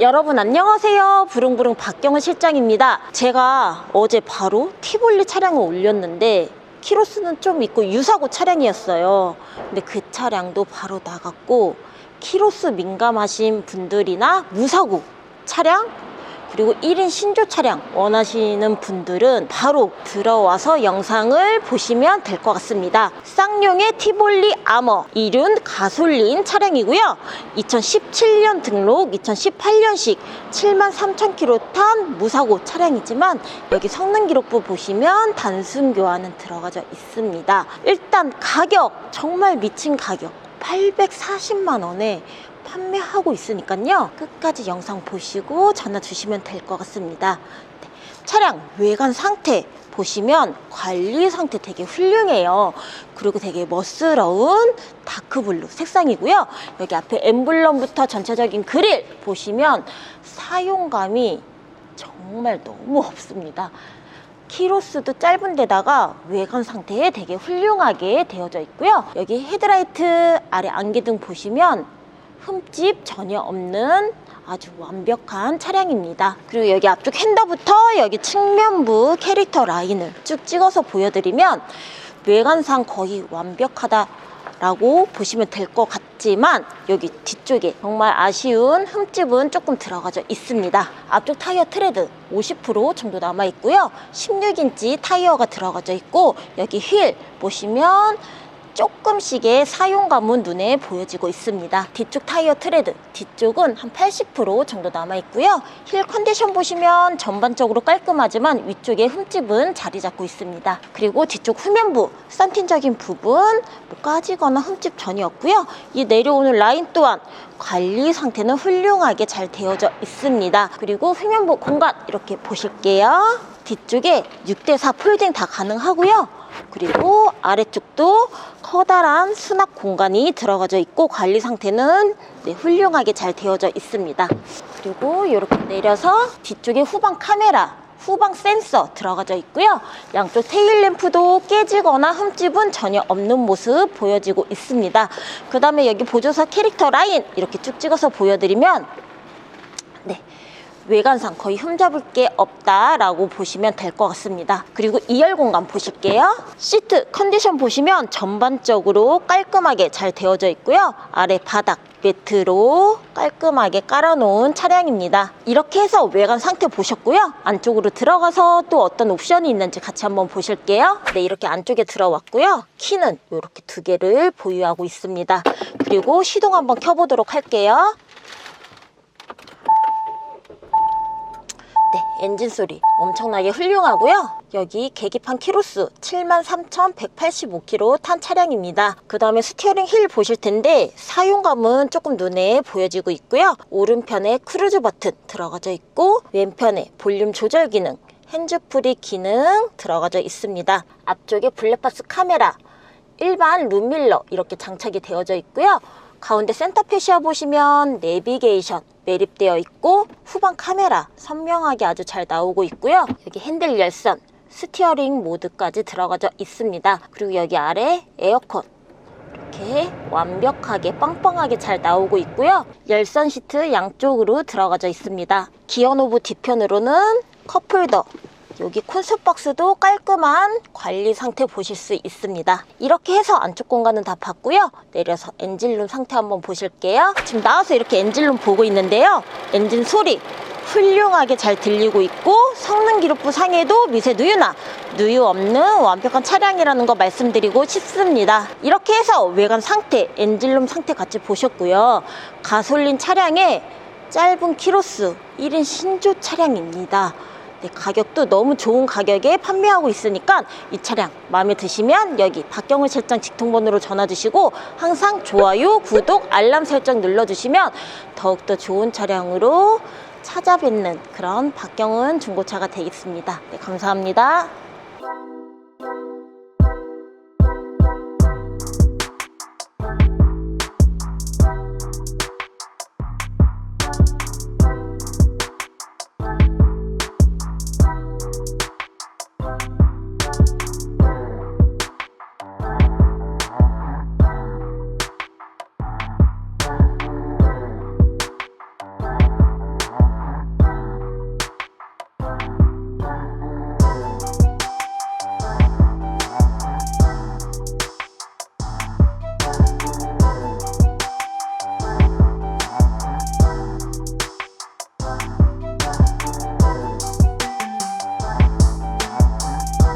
여러분 안녕하세요. 부릉부릉 박경은 실장입니다. 제가 어제 바로 티볼리 차량을 올렸는데 키로수는 좀 있고 유사고 차량이었어요. 근데 그 차량도 바로 나갔고 키로수 민감하신 분들이나 무사고 차량 그리고 1인 신조 차량 원하시는 분들은 바로 들어와서 영상을 보시면 될 것 같습니다. 쌍용의 티볼리 아머 이륜 가솔린 차량이고요. 2017년 등록, 2018년식 7만 3천 킬로 탄 무사고 차량이지만 여기 성능 기록부 보시면 단순 교환은 들어가져 있습니다. 일단 가격 정말 미친 가격 840만 원에 판매하고 있으니까요. 끝까지 영상 보시고 전화 주시면 될 것 같습니다. 네, 차량 외관 상태 보시면 관리 상태 되게 훌륭해요. 그리고 되게 멋스러운 다크블루 색상이고요. 여기 앞에 엠블럼부터 전체적인 그릴 보시면 사용감이 정말 너무 없습니다. 키로수도 짧은 데다가 외관 상태에 되게 훌륭하게 되어져 있고요. 여기 헤드라이트 아래 안개등 보시면 흠집 전혀 없는 아주 완벽한 차량입니다. 그리고 여기 앞쪽 핸더부터 여기 측면부 캐릭터 라인을 쭉 찍어서 보여드리면 외관상 거의 완벽하다 라고 보시면 될 것 같지만 여기 뒤쪽에 정말 아쉬운 흠집은 조금 들어가져 있습니다. 앞쪽 타이어 트레드 50% 정도 남아 있고요. 16인치 타이어가 들어가져 있고 여기 휠 보시면 조금씩의 사용감은 눈에 보여지고 있습니다. 뒤쪽 타이어 트레드, 뒤쪽은 한 80% 정도 남아 있고요. 힐 컨디션 보시면 전반적으로 깔끔하지만 위쪽에 흠집은 자리 잡고 있습니다. 그리고 뒤쪽 후면부, 썬틴적인 부분 뭐 까지거나 흠집 전혀 없고요. 이 내려오는 라인 또한 관리 상태는 훌륭하게 잘 되어져 있습니다. 그리고 후면부 공간 이렇게 보실게요. 뒤쪽에 6대4 폴딩 다 가능하고요. 그리고 아래쪽도 커다란 수납 공간이 들어가져 있고 관리 상태는 네, 훌륭하게 잘 되어져 있습니다. 그리고 이렇게 내려서 뒤쪽에 후방 카메라 후방 센서 들어가져 있고요. 양쪽 테일 램프도 깨지거나 흠집은 전혀 없는 모습 보여지고 있습니다. 그 다음에 여기 보조사 캐릭터 라인 이렇게 쭉 찍어서 보여드리면 네. 외관상 거의 흠잡을 게 없다라고 보시면 될 것 같습니다. 그리고 2열 공간 보실게요. 시트 컨디션 보시면 전반적으로 깔끔하게 잘 되어져 있고요. 아래 바닥 매트로 깔끔하게 깔아놓은 차량입니다. 이렇게 해서 외관 상태 보셨고요. 안쪽으로 들어가서 또 어떤 옵션이 있는지 같이 한번 보실게요. 네, 이렇게 안쪽에 들어왔고요. 키는 이렇게 두 개를 보유하고 있습니다. 그리고 시동 한번 켜보도록 할게요. 네, 엔진 소리 엄청나게 훌륭하고요. 여기 계기판 키로수 73,185km 탄 차량입니다. 그 다음에 스티어링 힐 보실 텐데 사용감은 조금 눈에 보여지고 있고요. 오른편에 크루즈 버튼 들어가져 있고 왼편에 볼륨 조절 기능 핸즈프리 기능 들어가져 있습니다. 앞쪽에 블랙박스 카메라 일반 룸밀러 이렇게 장착이 되어져 있고요. 가운데 센터 표시어 보시면 내비게이션 매립되어 있고 후방 카메라 선명하게 아주 잘 나오고 있고요. 여기 핸들 열선, 스티어링 모드까지 들어가져 있습니다. 그리고 여기 아래 에어컨 이렇게 완벽하게 빵빵하게 잘 나오고 있고요. 열선 시트 양쪽으로 들어가져 있습니다. 기어 노브 뒤편으로는 컵홀더 여기 콘솔 박스도 깔끔한 관리 상태 보실 수 있습니다. 이렇게 해서 안쪽 공간은 다 봤고요. 내려서 엔진룸 상태 한번 보실게요. 지금 나와서 이렇게 엔진룸 보고 있는데요. 엔진 소리 훌륭하게 잘 들리고 있고 성능 기록부 상에도 미세 누유나 누유 없는 완벽한 차량이라는 거 말씀드리고 싶습니다. 이렇게 해서 외관 상태, 엔진룸 상태 같이 보셨고요. 가솔린 차량의 짧은 키로수 1인 신조 차량입니다. 네, 가격도 너무 좋은 가격에 판매하고 있으니까 이 차량 마음에 드시면 여기 박경훈 실장 직통번호로 전화 주시고 항상 좋아요, 구독, 알람 설정 눌러주시면 더욱더 좋은 차량으로 찾아뵙는 그런 박경훈 중고차가 되겠습니다. 네, 감사합니다.